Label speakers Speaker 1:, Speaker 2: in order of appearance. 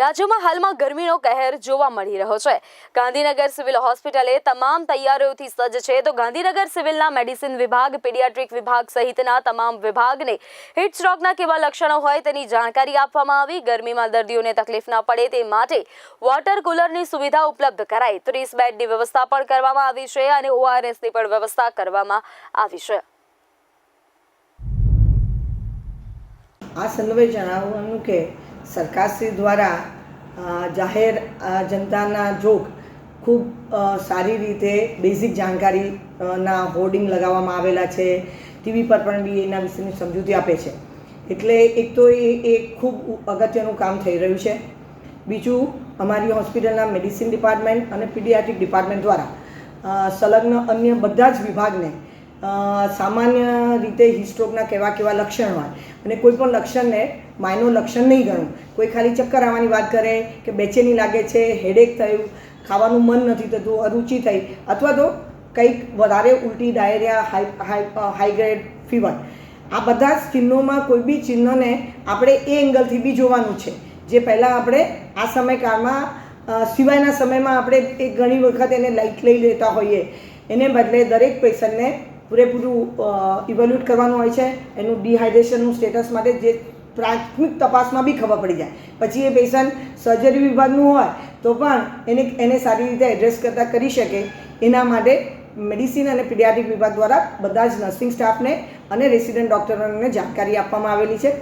Speaker 1: રાજ્યમાં હાલમાં ગરમીનો કહેર જોવા મળી રહ્યો છે. ગાંધીનગર સિવિલ હોસ્પિટલે તમામ તૈયારીઓથી સજ્જ છે. તો ગાંધીનગર સિવિલના મેડિસિન વિભાગ, પીડિયાટ્રિક વિભાગ સહિતના તમામ વિભાગને હીટ સ્ટ્રોકના કેવા લક્ષણો હોય તેની જાણકારી આપવામાં આવી. ગરમીમાં દર્દીઓને તકલીફ ના પડે તે માટે વોટર કુલરની સુવિધા ઉપલબ્ધ કરાઈ. ત્રીસ બેડની વ્યવસ્થા પણ કરવામાં આવી છે અને ઓઆરએસની પણ વ્યવસ્થા કરવામાં આવી છે.
Speaker 2: આ સંદર્ભે જણાવવાનું કે સરકારશ્રી દ્વારા જાહેર જનતાના જોગ ખૂબ સારી રીતે બેઝિક જાણકારીના હોર્ડિંગ લગાવવામાં આવેલા છે. ટીવી પર પણ બી એના વિશેની સમજૂતી આપે છે. એટલે એક તો એ એ ખૂબ અગત્યનું કામ થઈ રહ્યું છે. બીજું, અમારી હોસ્પિટલના મેડિસિન ડિપાર્ટમેન્ટ અને પીડિયાટ્રિક ડિપાર્ટમેન્ટ દ્વારા સંલગ્ન અન્ય બધા જ વિભાગને સામાન્ય રીતે હિસ્ટ્રોકના કેવા કેવા લક્ષણ હોય. અને કોઈ પણ લક્ષણને માયનો લક્ષણ નહીં ગણવું કોઈ ખાલી ચક્કર આવવાની વાત કરે કે બેચેની લાગે છે હેડેક થયું, ખાવાનું મન નથી થતું, અરુચિ થઈ, અથવા તો કંઈક વધારે ઉલટી, diarrhoea high high high grade fever આ બધા ચિહ્નોમાં કોઈ બી ચિહ્નને આપણે એ એંગલથી બી જોવાનું છે. જે પહેલાં આપણે આ સમયકાળમાં સિવાયના સમયમાં આપણે એ ઘણી વખત એને લાઇટ લઈ લેતા હોઈએ. એને બદલે દરેક પેશન્ટને પૂરેપૂરું ઇવોલ્યુટ કરવાનું હોય છે. એનું ડિહાઇડ્રેશનનું સ્ટેટસ માટે જે પ્રાથમિક તપાસમાં બી ખબર પડી જાય. પછી એ પેશન્ટ સર્જરી વિભાગનું હોય, તો પણ એને એને સારી રીતે એડ્રેસ કરતાં કરી શકે. એના માટે મેડિસિન અને પીડિયાટ્રિક વિભાગ દ્વારા બધા જ નર્સિંગ સ્ટાફને અને રેસિડન્ટ ડૉક્ટરોને જાણકારી આપવામાં આવેલી છે.